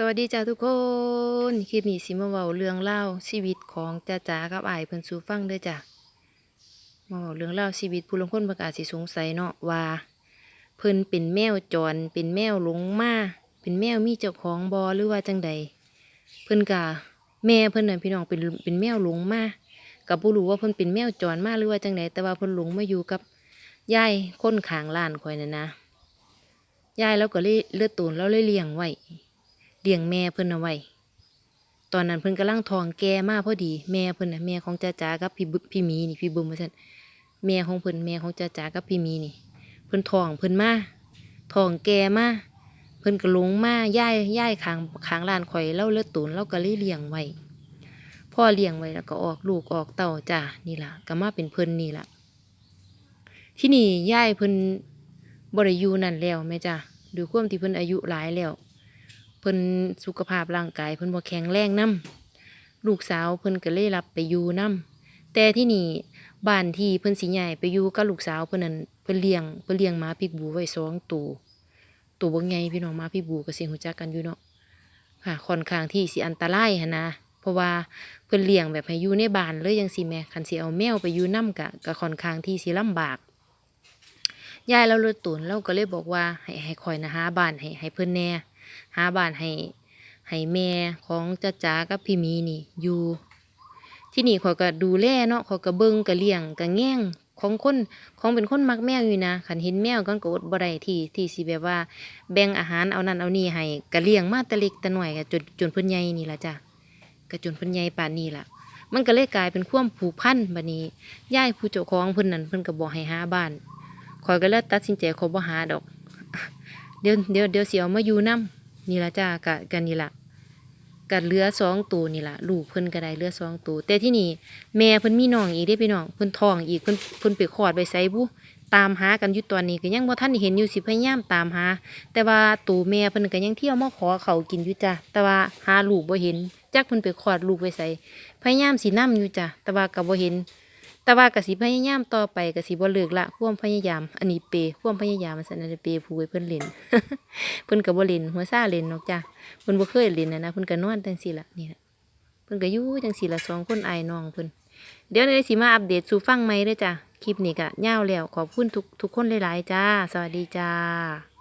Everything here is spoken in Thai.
สวัสดีจ้าทุกคน คลิปนี้สิมาเว้าเรื่องเล่าชีวิตของจ้าจ๋ากับอายเพิ่นสู่ฟังเด้อจ้ะมาเว้าเรื่องเล่าชีวิตผู้ลางคนเพิ่นก็อาจสิสงสัยเนาะว่า เพิ่นเป็นแมวจรเป็นแมวหลงมาเป็นแมวมีเจ้าของบ่หรือว่าจังใด เพิ่นก็แม่เพิ่นน่ะพี่น้องเป็นเป็นแมวหลงมาก็บ่รู้ว่าเพิ่นเป็นแมวจรมาหรือว่าจังใดแต่ว่าเพิ่นหลงมาอยู่กับยายคนข้างร้านข่อยนั่นนะยายแล้วก็เลยเลือดตูนแล้วเลยเลี้ยงไว้ เลี้ยงแม่เพิ่นเอาไว้ ตอนนั้นเพิ่นกำลังท้องแก่มากพอดี แม่เพิ่นน่ะแม่ของจ้าจ๋ากับพี่บึพี่หมีนี่พี่บึ้มว่าซั่นแม่ของเพิ่นแม่ของจ้าจ๋ากับพี่หมีนี่ เพิ่นท้องเพิ่นมาท้องแก่มาเพิ่นก็ลงมาย่ายย่ายขางขางร้านข่อยเล่าเลือดตูนเราก็เลยเลี้ยงไว้พ่อเลี้ยงไว้แล้วก็ออกลูกออกเต้าจ้านี่ล่ะก็มาเป็นเพิ่นนี่ล่ะที่นี่ย่ายเพิ่นบ่ได้อยู่นั่นแล้วแม่จ้าดูความที่เพิ่นอายุหลายแล้ว เพิ่นสุขภาพร่างกายเพิ่นบ่แข็งแรงนํลูกสาวเพิ่นก็เลยรับไปอยู่นํแต่ที่นี่บ้านที่เพิ่นสิย้ายไปอยู่กับลูกสาวเพิ่นนั่นเพิ่นเลี้ยงเพิ่นเลี้ยงหมาพิกบูไว้สองตัวตัวบ่ใหญ่พี่น้องหมาพิกบูก็สิรู้จักกันอยู่เนาะค่ะค่อนข้างที่สิอันตรายหันนะเพราะว่าเพิ่นเลี้ยงแบบให้อยู่ในบ้านเลยจังซี่แม่คันสิเอาแมวไปอยู่นํก็ก็ค่อนข้างที่สิลำบากยายเราเลยตุนเราก็เลยบอกว่าให้ให้คอยนะหาบ้านให้ให้เพิ่นแหน่ หาบ้านให้ให้แม่ของจ้าจ๋ากับพี่มีนี่อยู่ที่นี่เขาก็ดูแลเนาะเขาก็เบิ่งก็เลี้ยงก็แง่งของคนของเป็นคนมักแมวอยู่นะคันเห็นแมวกันก็อดบ่ได้ที่ที่สิแบบว่า แบ่งอาหารเอานั่นเอานี่ให้ก็เลี้ยงมาต่เล็กแต่น้อยก็จนจนเพิ่นใหญ่นี่ล่ะจ้ะก็จนเพิ่นใหญ่ป่านนี้ล่ะ มันก็เลยกลายเป็นความผูกพันบัดนี้ยายผู้เจ้าของเพิ่นนั่นเพิ่นก็บอกให้หาบ้านข้อยก็เลยตัดสินใจขอบ่หาดอก เดี๋ยวเดี๋ยวเดี๋ยวสิเอามาอยู่นํ นี่ละจ้ากะกันนี่ละกัดเรือสองตัวนี่ละลูกเพิ่นก็ได้เรือสองตัวแต่ที่นี่แม่เพิ่นมีน้องอีกได้พี่น้องเพิ่นท้องอีกเพิ่นเพิ่นไปคลอดไปไสบุตามหากันอยู่ตอนนี้ก็ยังบ่ทันเห็นอยู่สิพยายามตามหา แต่ว่าตัวแม่เพิ่นก็ยังเที่ยวมาขอเขากินอยู่จ้ะแต่ว่าหาลูกบ่เห็นจักเพิ่นไปคลอดลูกไว้ไสพยายามสินํอยู่จ้ะแต่ว่าก็บ่เห็น แต่ว่าก็สิพยายามต่อไปก็สิบ่เลิกละความพยายาม อันนี้เปความพยายามมันซั่นอันเปผู้เพิ่นเล่นเพิ่นก็บ่เล่นหัวซ่าเล่นนอกจ้ะเพิ่นบ่เคยเล่นนะนะเพิ่นก็นอนจังซี่ละนี่ละเพิ่นก็อยู่จังซี่ละสองคนอายน้องเพิ่นเดี๋ยวในสิมาอัปเดตสู่ฟังใหม่เด้อจ้ะคลิปนี้ก็ยาวแล้วขอบคุณทุกทุกคนหลายๆจ้า สวัสดีจ้า